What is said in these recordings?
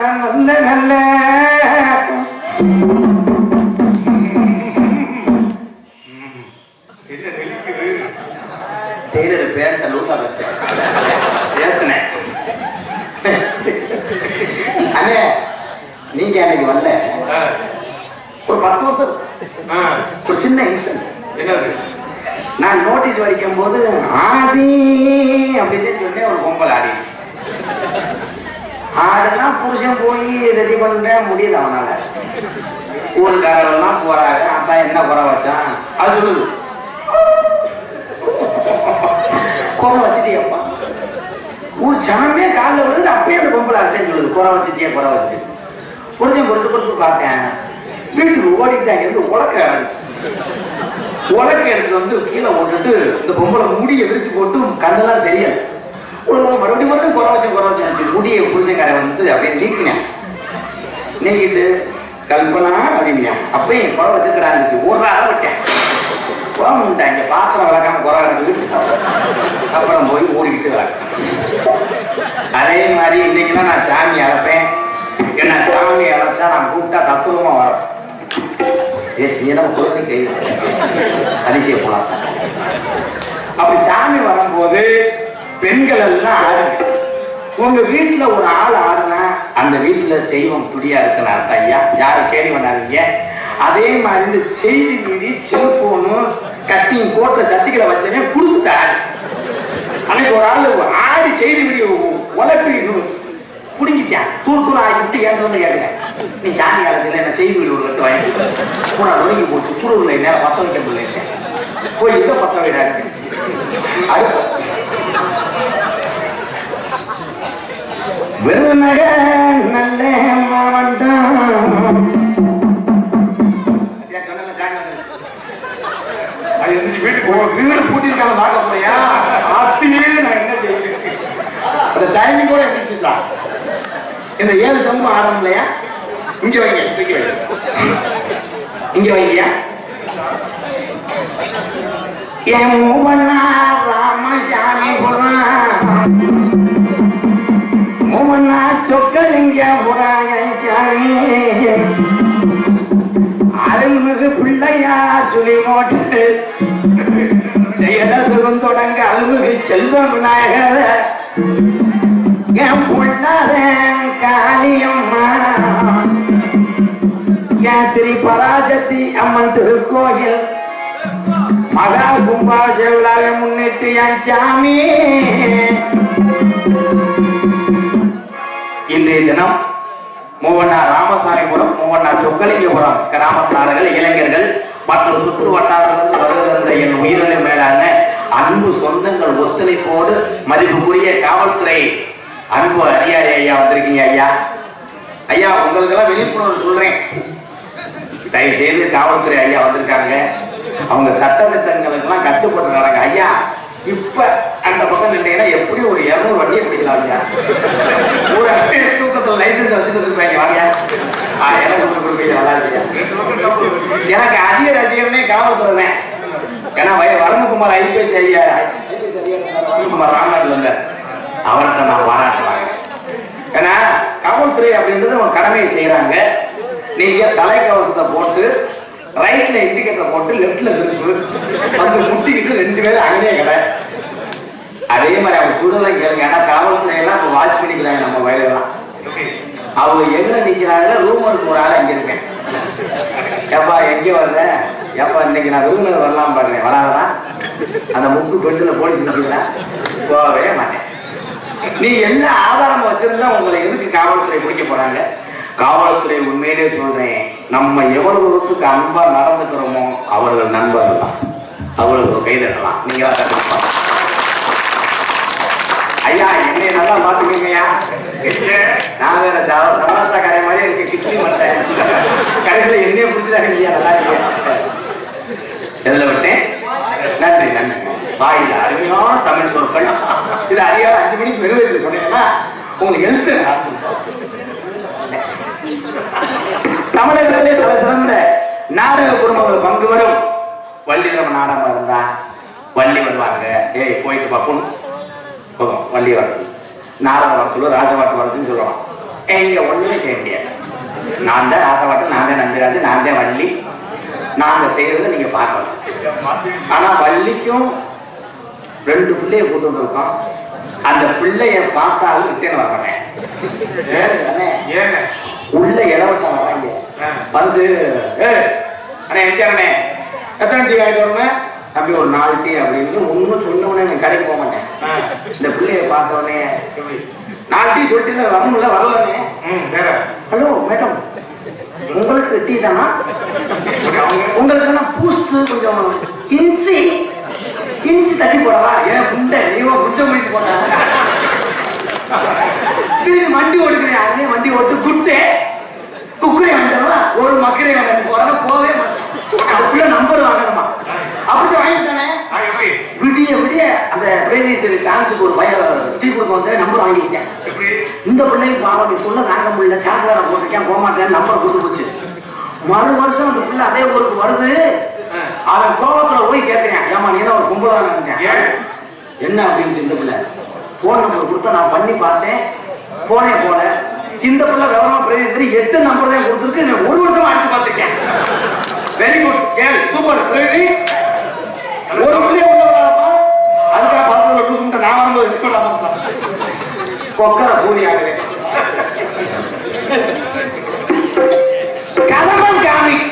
நல்ல நல்ல பண்ற முடியல அவனால. ஊருக்காரெல்லாம் போறாரு அப்பா என்ன குறை வச்சான்? அது சொல்லுது. குறை வச்சுட்டியப்பா. ஊர் ஜனமே காலில் விழுது அப்பயே அந்த பொம்பளை அர்த்தம் சொல்லுது. குறை வச்சுட்டியே குறை வச்சுட்டு புருஷன் பொறுத்து பொறுத்து பார்த்தேன். வீட்டுக்கு ஓடிட்டாங்க இருந்து உலக்க உலக்க எடுத்து வந்து கீழே போட்டுட்டு இந்த பொம்பளை முடியை விரிச்சு போட்டு கண்ணெல்லாம் தெரியல மறுபடியும் மறுபடியும் குறை வச்சு குறை வச்சு முடியை புருஷன்காரை வந்து அப்படியே நீக்கினேன். நீக்கிட்டு கல்பனா அப்படின்னா அப்பயும் குறை வச்சுக்கடா இருந்துச்சு. ஒரு ஆள் விட்டேன். இங்க பாத்திரம் விளக்காம குறை கிடக்குது அப்புறம் போய் ஓடிக்கிட்டு விளக்கு அதே மாதிரி இன்னைக்கெல்லாம் நான் சாமி அழைப்பேன். என்ன சாமி அழைச்சா நான் கூப்பிட்டா தத்துவமா வரும். ஏ நீ என்ன குழந்தை கை அதிசய போலாம். அப்படி சாமி வரும்போது பெண்கள் எல்லாம் ஆடுங்க. உங்க வீட்டுல ஒரு ஆள் ஆடுனா அந்த வீட்டில் தெய்வம் துடியா இருக்குன்னு அர்த்தம் ஐயா யாரும் கேள்வி பண்ணாதீங்க அதே மாதிரி இந்த செய்தி மீதி செல்போனு கட்டிங் போட்ட சத்திகளை வச்சனே கொடுத்துட்டாரு. அன்னைக்கு ஒரு ஆள் ஆடி செய்தி மீறி உழப்பி புடிங்கிட்டான். தூள் தூள் ஆகிட்டு ஏன் வந்து கேட்கிறேன் நீ சாமி காலத்தில் என்ன செய்தி வீடு ஒரு கட்டு வாங்கி பூரா நொறுங்கி போட்டு குளிர்ல நேரம் பத்த வைக்க முடியல. போய் இதை பத்த விடாது அடுத்து. விருதுநக நல்ல மாவட்டம். வீட்டுக்கு வீடு பூட்டிருக்காங்க பார்க்க போறியா? அப்படியே நான் என்ன செய்வேன்? அந்த டைமிங் கூட எந்திரிச்சுக்கலாம் இந்த ஏழு சமூகம் ஆடணும் இல்லையா? இங்க வைங்க தூக்கி வைங்க. இங்க வைங்கயா? என் மூவனா ராமசாமி புறான் மூவனா சொக்கலிங்க புறாயன் அருள்மிகு பிள்ளையா சுழி மோட்டு. செயலதும் தொடங்க அருள்மிகு செல்வ விநாயகர். என் பொண்ணாத காளியம்மா. என் ஸ்ரீ பராசக்தி அம்மன் திருக்கோயில். மகா கும்பாச விழாவை முன்னிட்டு என் சாமி. இன்றைய தினம் மூவண்ணா ராமசாமிபுரம் மூவண்ணா சொக்கலிங்கபுரம் கிராமத்தார்கள் இளைஞர்கள் மற்றும் சுற்று வட்டாரத்திலிருந்து வருகின்ற என் உயிரின மேலான அன்பு சொந்தங்கள் ஒத்துழைப்போடு மதிப்புக்குரிய காவல்துறை அன்பு அதிகாரி ஐயா வந்திருக்கீங்க ஐயா. ஐயா உங்களுக்கெல்லாம் விழிப்புணர்வு சொல்றேன். தயவு செய்து காவல்துறை ஐயா வந்திருக்காங்க அவங்க சட்டத்திட்டங்களுக்கெல்லாம் கட்டுப்பட்டு நடங்க. ஐயா இப்ப அந்த பக்கம் நின்றீங்கன்னா எப்படி ஒரு இருநூறு வண்டியை பிடிக்கலாம் ஒரு ஒரு தூக்கத்துல லைசன்ஸ் வச்சுட்டு இருப்பாங்க வாங்க. ஆ, எனக்கு கொடுப்பீங்க நல்லா எனக்கு அதிக ரசிகமே காவல்துறை தான். ஏன்னா வய வரமகுமார் ஐபிஎஸ் ஐயா IPS ஐயா வரமகுமார் அவர்கிட்ட நான் பாராட்டுவாங்க. ஏன்னா காவல்துறை அப்படின்றது அவங்க கடமையை செய்யறாங்க நீங்க தலைக்கவசத்தை போட்டு ரைட்ல இண்டிகேட்டர் போட்டு லெஃப்ட்ல திருப்பு. வந்து முட்டிக்கிட்டு ரெண்டு பேரும் அங்கேயே கடை அதே மாதிரி அவங்க சுடலை கேளுங்க. ஏன்னா காவல்துறை எல்லாம் இப்போ வாட்ச் பண்ணிக்கிறாங்க நம்ம வயலெல்லாம். அவங்க எங்க நிக்கிறாங்க ரூமருக்கு ஒரு ஆள் அங்க இருக்கேன் ஏப்பா எங்க வர்ற ஏப்பா இன்னைக்கு நான் விருந்தினர் வரலாம் பாருங்க வராதா அந்த முக்கு பெட்டுல போலீஸ் நிற்கிறா போகவே மாட்டேன். நீ என்ன ஆதாரம் வச்சிருந்தா உங்களை எதுக்கு காவல்துறை பிடிக்க போறாங்க? காவல்துறை உண்மையிலே சொல்றேன் நம்ம எவ்வளவு தூரத்துக்கு அன்பா நடந்துக்கிறோமோ அவர்கள் நண்பர்கள் தான் அவர்களுக்கு ஒரு கை நீங்களா தட்டலாம் ஐயா என்னை நல்லா பாத்துக்கீங்கய்யா நான் வேற கரை மாதிரி இருக்கு கிட்னி மாட்டேன். கடைசியில் என்னைய பிடிச்சதாக இல்லையா நல்லா இருக்கு எதுல விட்டேன்? நன்றி நன்றி. வாயில் அருமையான தமிழ் சொற்கள். இது அறியாத அஞ்சு மணிக்கு மெருவேற்று சொன்னீங்கன்னா உங்களுக்கு எழுத்து தமிழகத்திலே தலை சிறந்த நாடக குடும்பங்கள் பங்கு வரும் வள்ளிரம் நாடகம் இருந்தா வள்ளி வருவாங்க. ஏய் போயிட்டு பார்ப்போம் போதும் வள்ளி வரது நாடக வரத்துல ராஜபாட்டு வரதுன்னு சொல்லுவாங்க. இங்க ஒண்ணுமே செய்ய முடியாது. நான் தான் ராசவாட்டம் நான் தான் நம்பிராஜு நான் தான் வள்ளி. நாங்க செய்யறத நீங்க பார்க்கலாம் ஆனா வள்ளிக்கும் ரெண்டு பிள்ளைய கூட்டு வந்திருக்கோம். அந்த பிள்ளைய பார்த்தாலும் ரிட்டர்ன் வர்றேன். ஏங்க. உள்ள இலவசம் வராங்க ஆ. வந்து ஏ அண்ணே எஞ்சாரண்ணே எத்தனை டீ வாங்கிட்டு வரணும் அப்படி ஒரு நாலு டீ அப்படின்னு ஒன்றும் சொன்ன உடனே நான் கடைக்கு போக மாட்டேன். இந்த பிள்ளைய பார்த்த உடனே எப்படி? நாலு டீ சொல்லிட்டு வரணும்ல வரலண்ணே வேற. ஹலோ மேடம் உங்களுக்கு டீ தானா? உங்களுக்கு பூஸ்ட் கொஞ்சம் இன்சி இன்சி தட்டி போடவா? ஏன் புண்டை நீவோ புடிச்ச முடிச்சு போட்டா? திரும்பி வண்டி ஓடுக்கிறேன் அதே வண்டி ஓட்டு குட்டே குக்குரே வந்துடுவா ஒரு மக்கரே வாங்க போறத போவே மாட்டேன். அதுக்குள்ள நம்பர் வாங்கணுமா? அப்படி வாங்கிட்டானே விடிய விடிய அந்த பிரேதேஸ்வரி டான்ஸுக்கு ஒரு பய டீ கொடுக்க வந்து நம்பர் வாங்கிக்கிட்டேன். எப்படி? இந்த பிள்ளையும் பாவம் நீ சொல்ல தாங்க முடியல சாக்குவாரம் போட்டிருக்கேன் போக மாட்டேன் நம்பர் கொடுத்து போச்சு. மறு வருஷம் அந்த பிள்ளை அதே ஊருக்கு வருது. அவன் கோபத்துல போய் கேட்கிறேன் ஏமா நீ தான் ஒரு கும்பலா இருந்தேன் ஏன்? என்ன அப்படின்னு இந்த பிள்ளை. போன் நம்பர் கொடுத்தா நான் பண்ணி பார்த்தேன். போனே போல இந்த பிள்ளை விவரமா பிரதேசரி எட்டு நம்பர் தான் கொடுத்துருக்கு. ஒரு வருஷம் அடிச்சு பார்த்துருக்கேன். Very good girl. சூப்பர் பிரதி ஒரு பிள்ளைய உள்ள அதுக்காக பார்த்ததுல லூசு நான் வரும்போது கொக்கர பூரி ஆகுது கரமன் காமிக்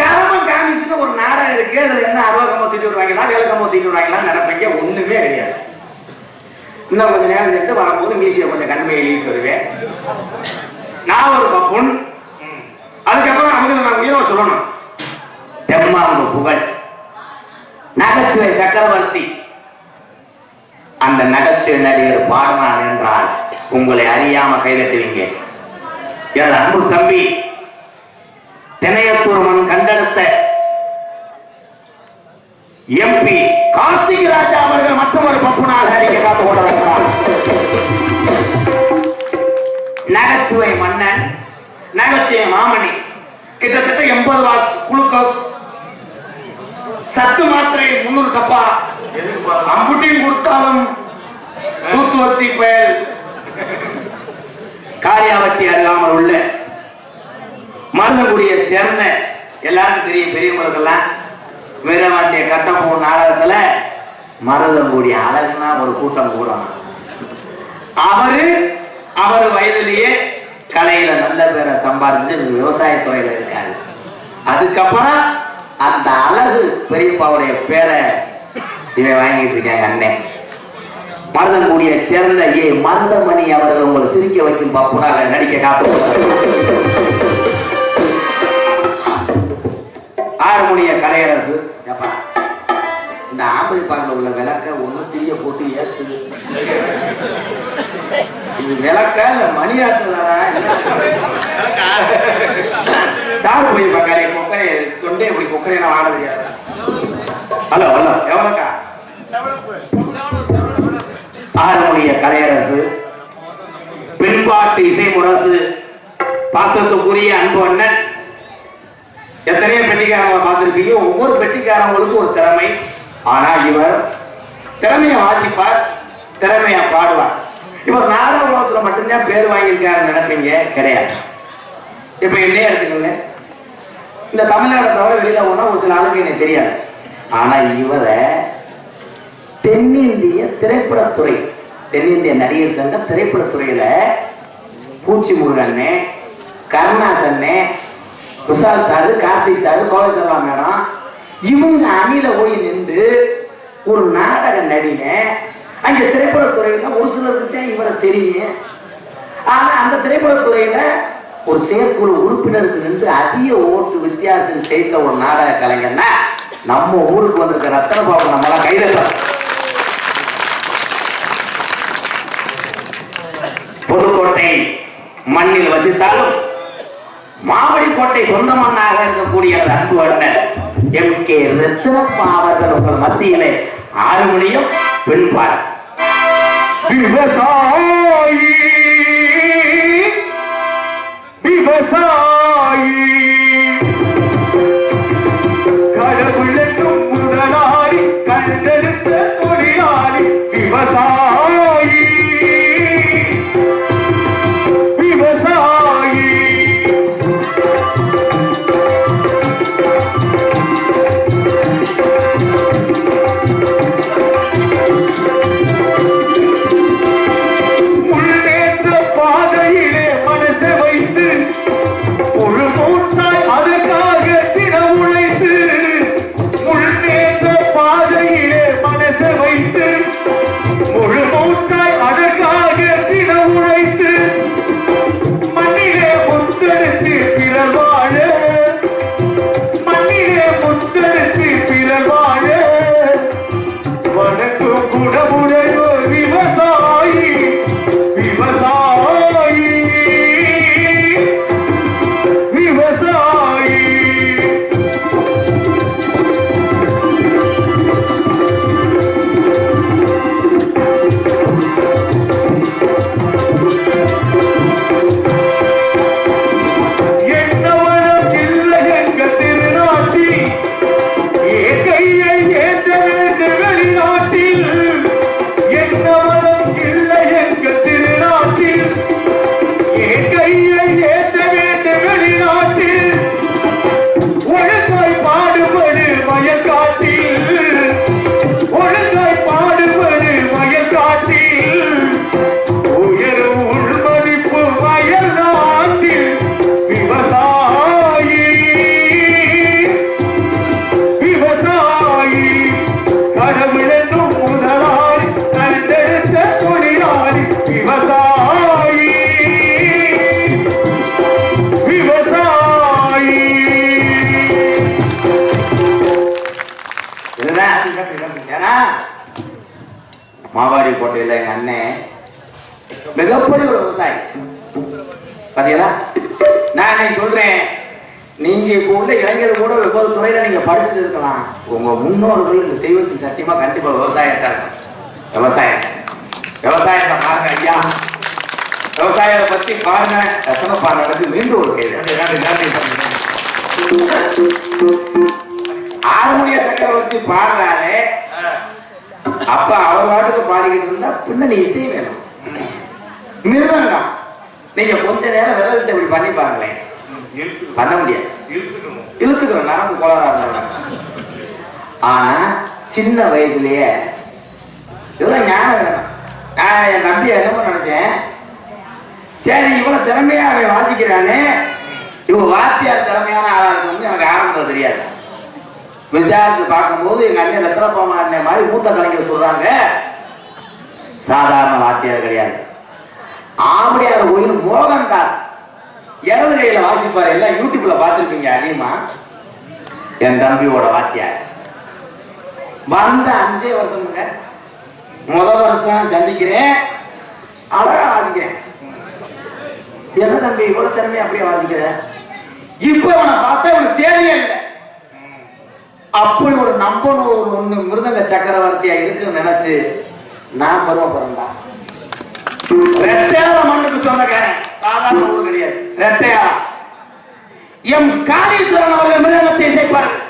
கரமன் காமிக்ஸ்னு ஒரு நாடகம் இருக்கு. அதுல என்ன அறுபது கம்பம் தூக்கி விடுவாங்களா வேலை கம்பம் தீட்டு விடுவாங்களா நினைப்பீங்க. ஒண்ணுமே கிடையாது. இன்னும் கொஞ்ச நேரம் சென்று வரும்போது மீசியை கொஞ்சம் கண்மையை எழுதிட்டு வருவேன். நான் ஒரு பப்புன் அதுக்கப்புறம் நமக்கு நான் உயிரை சொல்லணும். தெம்மாங்கு புகழ். நகைச்சுவை சக்கரவர்த்தி. அந்த நகைச்சுவை நடிகர் பாடுறான் என்றால் உங்களை அறியாம கைதட்டுவீங்க. எனது அன்பு தம்பி தெனையத்தூர் மண் கண்டெடுத்த எம்பி கார்த்திக் ராஜா அவர்கள் மற்றொரு பப்புனாக நடிக்க காத்து கொண்டிருக்கிறார். நகைச்சுவை மன்னன் நகைச்சுவை மாமணி. கிட்டத்தட்ட எண்பது வாட்ஸ் குளுக்கோஸ். சத்து மாத்திரை முன்னூறு டப்பா. அம்புட்டியும் கொடுத்தாலும் சூத்துவத்தி பயல். காரியாவட்டி அல்லாமல் உள்ள மருதகுடியை சேர்ந்த எல்லாருக்கும் தெரியும் பெரியவங்களுக்கெல்லாம் வீரவாண்டிய கட்டப்போ நாடகத்துல மருதங்குடி அழகுனா ஒரு கூட்டம் கூடணும் அவரு அவர் வயதிலேயே கலையில நல்ல பேரை சம்பாதிச்சு விவசாயத்துறையில இருக்காரு. அதுக்கப்புறம் அந்த அழகு பெரியப்பாவுடைய பேரை இவன் வாங்கிட்டு இருக்காங்க அண்ணன் மருதங்குடியை சேர்ந்த ஏ மருதமணி அவர்கள் உங்களை சிரிக்க வைக்கும் பாப்புனாக நடிக்க காத்து ஆறுமணிய கலையரசு ஏப்பா இந்த ஆம்பளை பாக்கில் உள்ள விளக்க ஒன்றும் திரிய போட்டு ஏற்று இது விளக்க இல்ல மணியாட்டுதானா சார் போய் பார்க்காரு கொக்கரை தொண்டை இப்படி கொக்கரை நான் ஹலோ ஹலோ எவ்வளோக்கா? ஆறுமணிய கலையரசு பின்பாட்டு இசை முரசு பாசத்துக்குரிய அன்பு அண்ணன் எத்தனையோ பெட்டிக்காரங்களை பார்த்துருப்பீங்க. ஒவ்வொரு பெட்டிக்காரங்களுக்கும் ஒரு திறமை. ஆனால் இவர் திறமையை வாசிப்பார் திறமையா பாடுவார். இவர் நாடக உலகத்துல மட்டும்தான் பேர் வாங்கியிருக்காரு நினைப்பீங்க? கிடையாது. இப்ப என்னையே எடுத்துக்கோங்க. இந்த தமிழ்நாடு தவிர வெளியில போனா ஒரு சில ஆளுக்கு எனக்கு தெரியாது. ஆனா இவரை தென்னிந்திய திரைப்படத்துறை தென்னிந்திய நடிகர் சங்க திரைப்படத்துறையில Poochi Murugan கருணாசன்னு Vishal sir Karthik sir Kovai Selva madam இவங்க அணில போய் நின்று ஒரு நாடக நடிக அங்க திரைப்படத்துறையில ஒரு சிலருக்கு தான் இவரை தெரியும். ஆனா அந்த திரைப்படத்துறையில ஒரு செயற்குழு உறுப்பினருக்கு நின்று அதிக ஓட்டு வித்தியாசம் செய்த ஒரு நாடக கலைஞர்னா நம்ம ஊருக்கு வந்திருக்க ரத்தன பாபு நம்மளாம் கையில புதுக்கோட்டை மண்ணில் வசித்தாலும் மாவடி சொந்த மண்ணாக இருக்கக்கூடிய அன்பு அண்ணன் எம் கே ரத்னப்பா அவர்கள் உங்கள் மத்தியிலே ஆறு மணியும் பின்பார் விவசாயி விவசாயி. கடவுளுக்கும் முதலாளி கண்டெடுத்த தொழிலாளி விவசாயி. மாவாடி கோட்டையில் எங்க அண்ணன் மிகப்பெரிய ஒரு விவசாயி. பாத்தீங்களா? நான் சொல்றேன் நீங்க இப்போ உள்ள இளைஞர் கூட ஒவ்வொரு துறையில நீங்க படிச்சுட்டு இருக்கலாம். உங்க முன்னோர்கள் இந்த தெய்வத்தின் சத்தியமா கண்டிப்பா விவசாயத்தை விவசாயம். விவசாயத்தை பாருங்க ஐயா. விவசாயத்தை பத்தி பாருங்க. ரசன பாருங்க மீண்டும் ஒரு கேள்வி. ஆறுமுடிய சக்கரவர்த்தி பாடுறாரு. அப்ப அவர் பாட்டுக்கு பாடிக்கிட்டு இருந்தா பின்னணி இசை வேணும். மிருதங்கம். நீங்க கொஞ்ச நேரம் விரல் விட்டு இப்படி பண்ணி பாருங்களேன். பண்ண முடியாது. இழுத்துக்கிறோம் நரம்பு கோளாறா ஆனா சின்ன வயசுலயே இதெல்லாம் ஞானம் வேணும். நான் என் நம்பி என்ன நினைச்சேன்? சரி இவ்வளவு திறமையா அவன் வாசிக்கிறானே. இவன் வாத்தியார் திறமையான ஆளா இருக்கணும்னு எனக்கு ஆரம்பத்தில் தெரியாது. விசாரிச்சு பார்க்கும்போது எங்க அண்ணன் ரத்னபாமா அண்ணன் மாதிரி மூத்த கலைஞர் சொல்றாங்க. சாதாரண வாத்தியார் கிடையாது. ஆம்படியார் கோயில் மோகன்தாஸ் இடது கையில வாசிப்பாரு. எல்லாம் யூடியூப்ல பார்த்துருக்கீங்க அதிகமா என் தம்பியோட வாத்தியார். வந்த அஞ்சே வருஷமுங்க. முத வருஷம் சந்திக்கிறேன். அழகா வாசிக்கிறேன். என்ன தம்பி இவ்வளவு திறமையா அப்படியே வாசிக்கிற? இப்ப அவனை பார்த்தா இவனுக்கு தேவையே இல்லை. அப்படி ஒரு நம்பன் ஒரு ஒண்ணு மிருதங்க சக்கரவர்த்தியா இருக்குன்னு நினைச்சு நான் பருவப்படுறேன்டா ரெட்டையாள மண்ணுக்கு சொந்தக்காரன். சாதாரண ஊர் கிடையாது. ரெட்டையாள எம் காளீஸ்வரன் அவர்கள் மிருதங்கத்தை இசைப்பார்கள்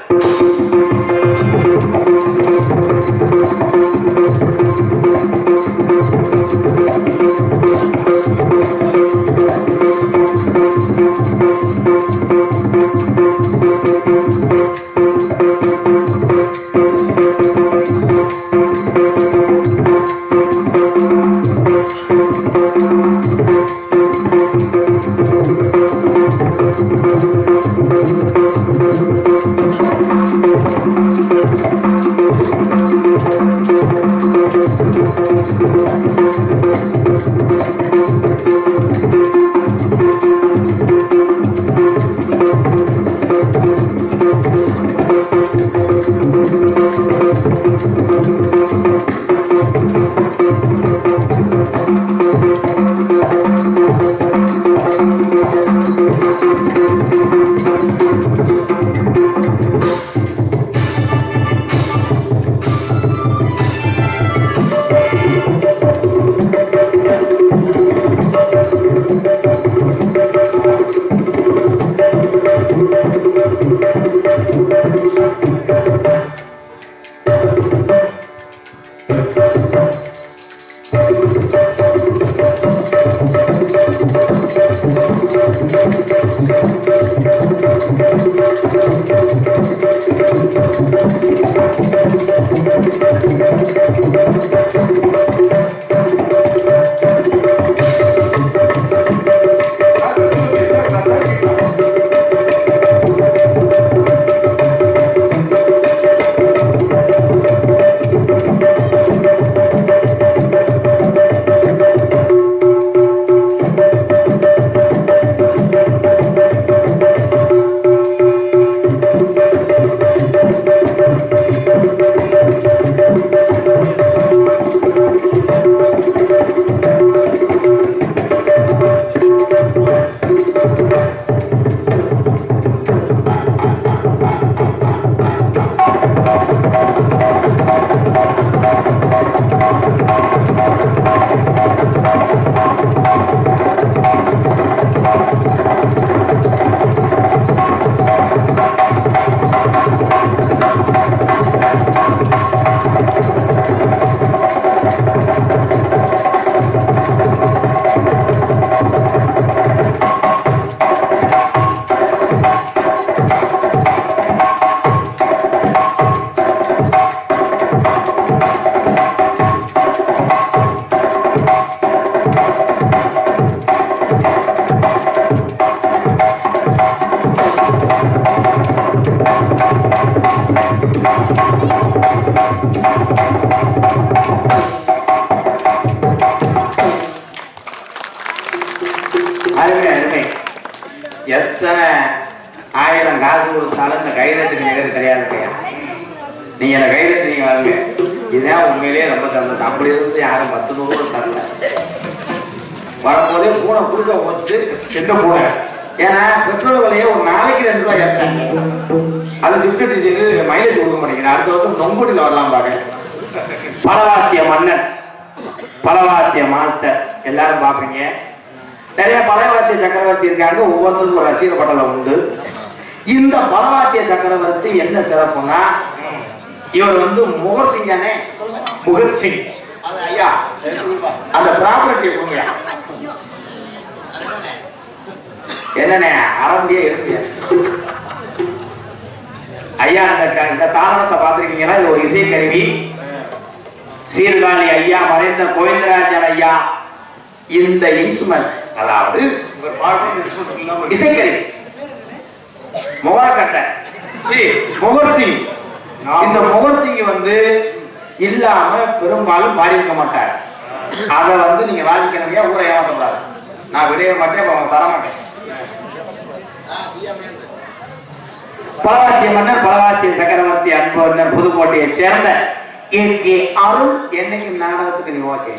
அப்படி இருந்து யாரும் பத்து நூறு தரல. வரும்போதே பூனை குறுக்க வச்சு எந்த பூனை ஏன்னா பெட்ரோல் விலையை ஒரு நாளைக்கு ரெண்டு ரூபாய் ஏற்றாங்க அது டிஸ்கட் செய்து மைலேஜ் கொடுக்க மாட்டேங்கிறேன் அடுத்த வருஷம் நொங்குடியில் வரலாம் பாருங்க. பலவாத்திய மன்னன். பலவாத்திய மாஸ்டர் எல்லாரும் பார்ப்பீங்க. நிறைய பலவாத்திய சக்கரவர்த்தி இருக்காங்க. ஒவ்வொருத்தருக்கும் ஒரு ரசிகர் பட்டலம் உண்டு. இந்த பலவாத்திய சக்கரவர்த்தி என்ன சிறப்புனா இவர் வந்து முகர் சிங் தானே முகர் சிங் அந்த ப்ராப்பர்ட்டியை கொடுங்க என்னண்ணே அரண்டியே இருக்கு. ஐயா அந்த இந்த சாதனத்தை பார்த்துருக்கீங்கன்னா இது ஒரு இசைக்கருவி. சீர்காழி ஐயா மறைந்த கோவிந்தராஜன் ஐயா இந்த இன்ஸ்ட்ருமெண்ட் அதாவது பாட்டு இசைக்கருவி. முகரக்கட்டை. முகர்சிங். இந்த முகர்சிங் வந்து இல்லாம பெரும்பாலும் பாதிக்க மாட்டார். அத வந்து நீங்க வாசிக்கணுங்க ஊரை ஏமாற்றக்கூடாது நான் விடைய மாட்டேன் அவன் அவங்க மாட்டேன் பலவாத்திய மன்னர் பலவாத்திய சக்கரவர்த்தி அன்பர் புதுக்கோட்டையை சேர்ந்த கே அருள் என்னைக்கு நாடகத்துக்கு நீ ஓகே?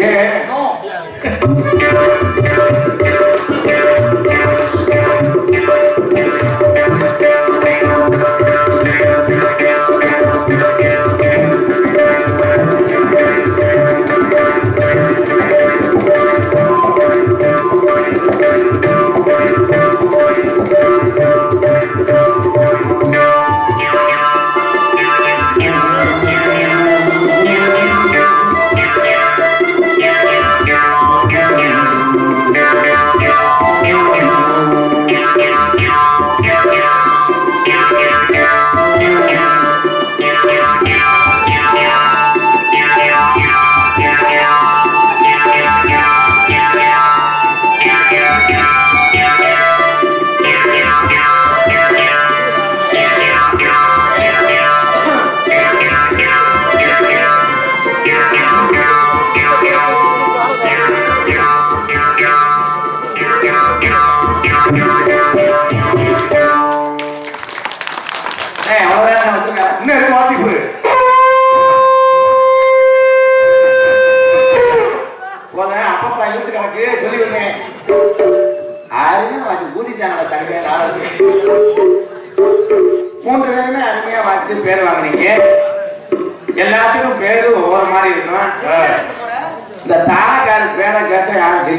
É. Yeah.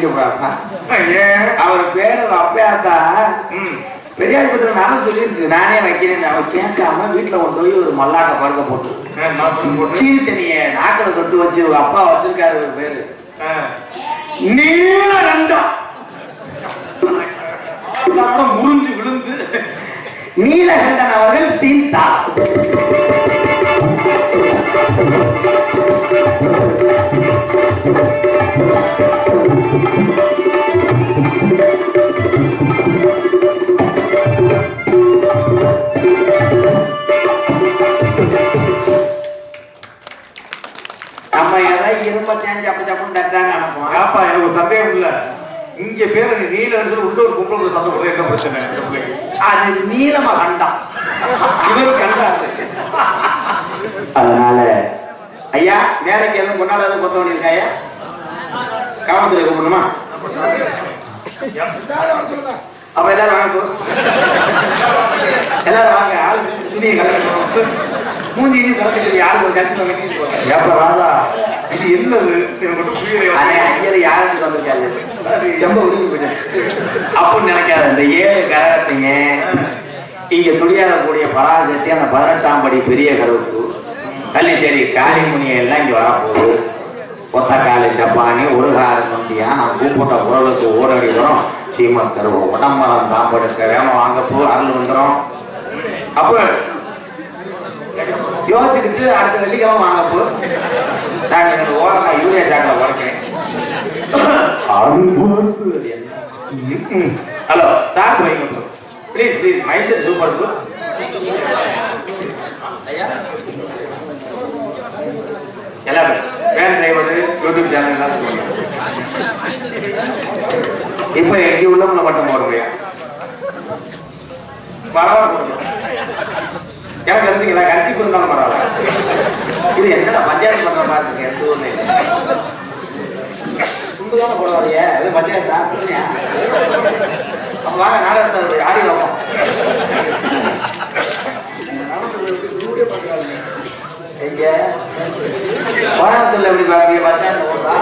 கூடாதுப்பா ஏன் அவர் பேரு அப்பயாத்தா நானும் சொல்லியிருக்கு. நானே வைக்கிறேன். அவன் கேட்காம வீட்டுல கொண்டு போய் ஒரு மல்லாக்க படுக்க போட்டு. சீனி தண்ணிய நாக்கில தொட்டு வச்சு அப்பா வச்சிருக்காரு ஒரு பேரு. நீலகண்டம் அப்புறம் முறிஞ்சு விழுந்து. நீலகண்டன் அவர்கள் சீதா. ஒரு சந்தேகம் இல்ல. இங்க பேரு நீ நீல உள்ள ஒரு பொம்பளை ஒரு சந்தேகம் ஒரே என்ன பிரச்சனை? அது நீளமா கண்டா. இவரும் கண்டா அதனால ஐயா வேலைக்கு எதுவும் கொண்டாட எதுவும் கொத்த வேண்டியிருக்கா ஐயா? காவல்துறை கூப்பிடணுமா அப்ப எல்லாரும் வாங்க எல்லாரும் வாங்க ஆள் துணியை கலக்கணும். மூஞ்சி இனி கலக்கிட்டு யாரும் ஒரு கட்சி வாங்க போங்க ராஜா இது என்னது? ஐயர் யாருக்கு வந்திருக்காரு? செம்ப போயிட்டேன் அப்படின்னு நினைக்காத இந்த ஏழு கரகத்தைங்க இங்க துடியாடக்கூடிய பராசக்தி அந்த பதினெட்டாம் படி பெரிய கருவுக்கு கள்ளிச்சேரி காளிமுனி எல்லாம் இங்க வரப்போகுது. ஒத்தக்காலி ஜப்பானி ஒரு கால நம்பியா நான் கூப்பிட்ட உறவுக்கு ஓடடி வரும் சீமத் கருவு உடம்பரம் தாம்படுக்க வேம வாங்க போ அருள் வந்துடும் அப்போ யோசிச்சுக்கிட்டு அடுத்த வெள்ளிக்கிழமை வாங்க போ. நான் எனக்கு ஓரமா யூரியா சாக்கில் உடைக்கிறேன் ஹலோ சார் வைங்க please please Mysore super good எல்லாமே வேன் டிரைவர் யூடியூப் சேனல் எல்லாம் சொல்லுங்க. இப்போ எங்க உள்ளவங்களை மட்டும் போடுறியா? பரவாயில்ல. எனக்கு இருந்தீங்களா கட்சி கொடுத்தாலும் பரவாயில்ல. இது என்னடா பஞ்சாயத்து பண்ற மாதிரி இருக்கு எந்த ஊர்ல துண்டுதானே போடுவாங்க அது பஞ்சாயத்து தான் சொல்லுங்க. அப்ப வாங்க நாடகத்தை ஆடி வைப்போம் எங்க? கோயம்புத்தூர்ல எப்படி பாப்பீங்க பஞ்சாயத்து போடுறா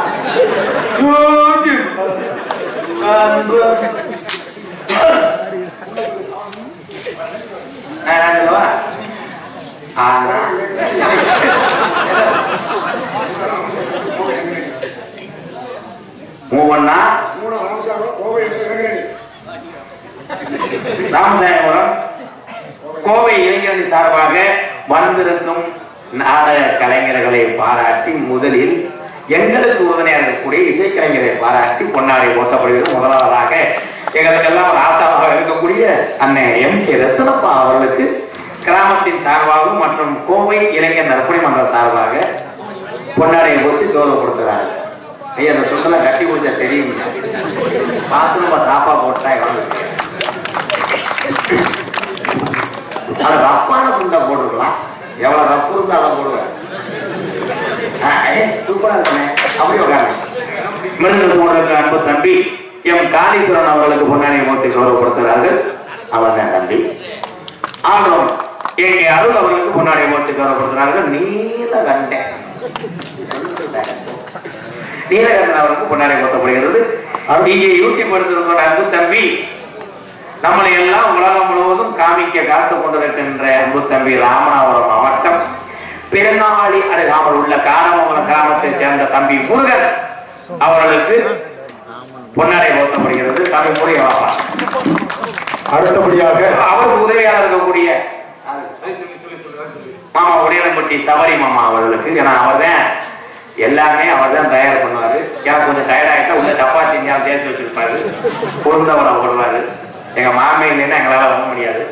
நான் சொல்லவா? ஆனா மூவண்ணா? ராமசாயபுரம். கோவை இளைஞரணி சார்பாக வந்திருக்கும் நாடக கலைஞர்களை பாராட்டி முதலில் எங்களுக்கு உறுதுணையாக இருக்கக்கூடிய இசைக்கலைஞரை பாராட்டி பொன்னாடை ஓட்டப்படுகிறது முதலாவதாக எங்களுக்கெல்லாம் ஒரு ஆசாவாக இருக்கக்கூடிய அண்ணன் எம் கே ரத்னப்பா அவர்களுக்கு கிராமத்தின் சார்பாகவும் மற்றும் கோவை இளைஞர் நற்பணி மன்ற சார்பாக பொன்னாடையை போட்டு கௌரவப்படுத்துகிறார்கள் ஐயா அந்த துண்டெல்லாம் கட்டி கொடுத்தா தெரியும்? பார்த்து நம்ம தாப்பா போட்டா எவ்வளவு? அது ரப்பான துண்டை போட்டுக்கலாம். எவ்வளவு ரப்பு இருந்தா அதை போடுவேன். ஏ, சூப்பரா இருக்குமே. அப்படி உட்காந்து மிருகத்து போனதுக்கு அன்பு தம்பி எம் காளீஸ்வரன் அவர்களுக்கு பொன்னாடியை மோட்டி கௌரவப்படுத்துகிறார்கள். அவர் தம்பி. தம்பி ஆண்டவன் எங்க அருள் அவர்களுக்கு பொன்னாடியை மோட்டி கௌரவப்படுத்துகிறார்கள் நீல கண்டேன் நீலகண்டன் அவருக்கு பொன்னாடை போத்தப்படுகிறது இங்கே யூடியூப் எடுத்திருக்கிற அன்பு தம்பி. நம்மளை எல்லாம் உலகம் முழுவதும் காமிக்க காத்து கொண்டிருக்கின்ற அன்பு தம்பி ராமநாதபுரம் மாவட்டம். பெருநாளி அருகாமல் உள்ள காரமங்கலம் கிராமத்தைச் சேர்ந்த தம்பி முருகன் அவர்களுக்கு பொன்னாடை போத்தப்படுகிறது முருகன் வாப்பா. அடுத்தபடியாக அவருக்கு உதவியாக இருக்கக்கூடிய மாமா உடையலம்பட்டி சபரி மாமா அவர்களுக்கு. ஏன்னா அவர் தான் எல்லாமே அவர் தான் தயார் பண்ணுவாரு. எனக்கு கொஞ்சம் டயர்ட் ஆகிட்டா உள்ள சப்பாத்தி ஞாபகம் தேய்ச்சி வச்சிருப்பாரு. பொருந்தவரை போடுவாரு எங்க மாமே இல்லைன்னா எங்களால் வர முடியாது.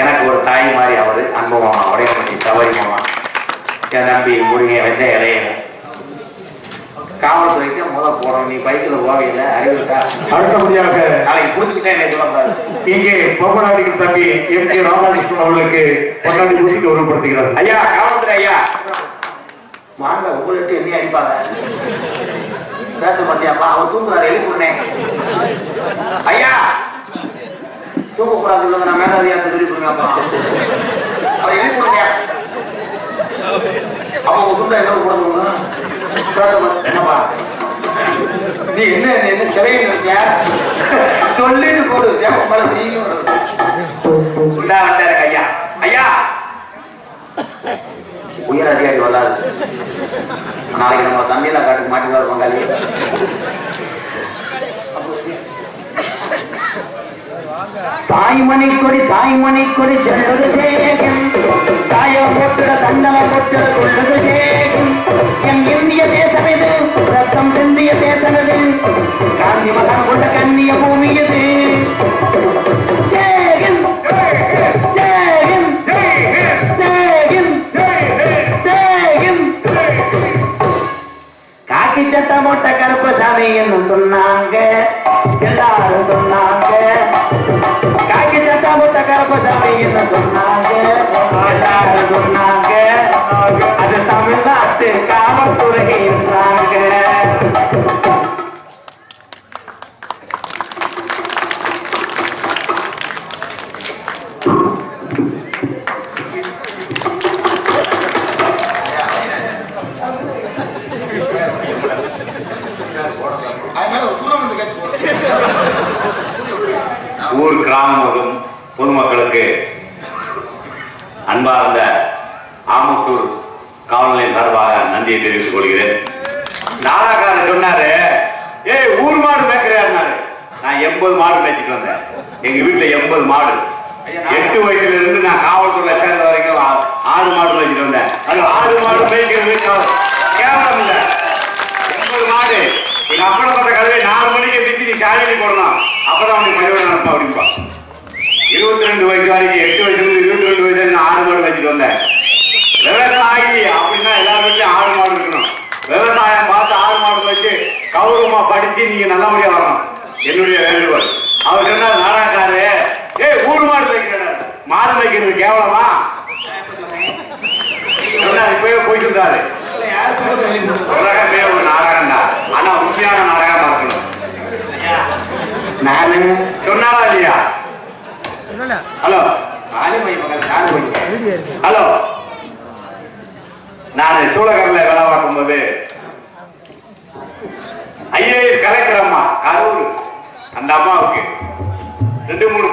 எனக்கு ஒரு தாய் மாதிரி அவர் அன்பு மாமா உடையலம்பட்டி சபரி மாமா. என் தம்பி முருங்க வெந்த இலையன காவல்துறைக்கு முதல் போறோம் நீ பைக்கில் போவையில அறிவிட்டா அடுத்தபடியாக நாளைக்கு என்னை சொல்லக்கூடாது இங்கே பொம்மநாடிகள் தம்பி எம் கே ராதாகிருஷ்ணன் அவர்களுக்கு பொன்னாடி ஊசி கௌரவப்படுத்துகிறார் ஐயா காவல்துறை ஐயா. வாங்க உங்களுக்கு என்ன அடிப்பாங்க. பேச மாட்டியாப்பா அவர் தூங்குறாரு எழுப்புனே ஐயா தூங்க கூடாது நான் மேல அதிகாரத்தை சொல்லி கொடுங்கப்பா. அவர் எழுப்புடுங்க அப்ப உங்க துண்டை பேச மாட்டேன் என்னப்பா நீ என்ன என்ன சிறையில் இருக்கியா? சொல்லிட்டு போடு ஏன் மேல செய்யணும் உண்டா வந்தாரு ஐயா. ஐயா! உயர் அதிகாரி வராது நாளைக்கு நம்ம தண்ணியில காட்டுக்கு மாட்டி பங்காளி தாய்மணி கொடி தாய்மணி கொடி செல்வது தாய போட்டுட தண்டல போட்டுட கொள்வது சேகம் என் இந்திய தேசம் ரத்தம் சிந்திய தேசம் காந்தி மகன் கொண்ட கண்ணிய பூமி காக்கி போட்ட கருப்பசாமி என்று சொன்னாங்க. எல்லாரும் சொன்னாங்க. காக்கி சட்டை போட்ட கருப்பசாமி என்று சொன்னாங்க. இருபத்தி ரெண்டு வயசு வரைக்கும் எட்டு வயசுல இருபத்தி ரெண்டு வயசு வரைக்கும் ஆறு மாடு வச்சுட்டு வந்தேன். விவசாயி அப்படின்னா எல்லாருமே வீட்லயும் ஆடு மாடு இருக்கணும். விவசாயம் பார்த்து ஆடு மாடு வச்சு கௌரவமா படிச்சு நீங்க நல்லபடியா வரணும் என்னுடைய வேண்டுகோள். அவர் சொன்னார் நாராக்காரு ஏய் ஊர் மாடு வைக்கிறார் மாடு வைக்கிறது கேவலமா? இப்பவே போயிட்டு இருந்தாரு உலகமே ஒரு நாடகம் தான். ஆனா உண்மையான நாடகமா இருக்கணும். நானு சொன்னாரா இல்லையா? ஹலோ ஆலிமை மகன் நானு ஹலோ நான் சூளகரில் வேலை பார்க்கும்போது ஐஏஎஸ் கலெக்டர் அம்மா கரூர் அந்த அம்மாவுக்கு. ரெண்டு மூணு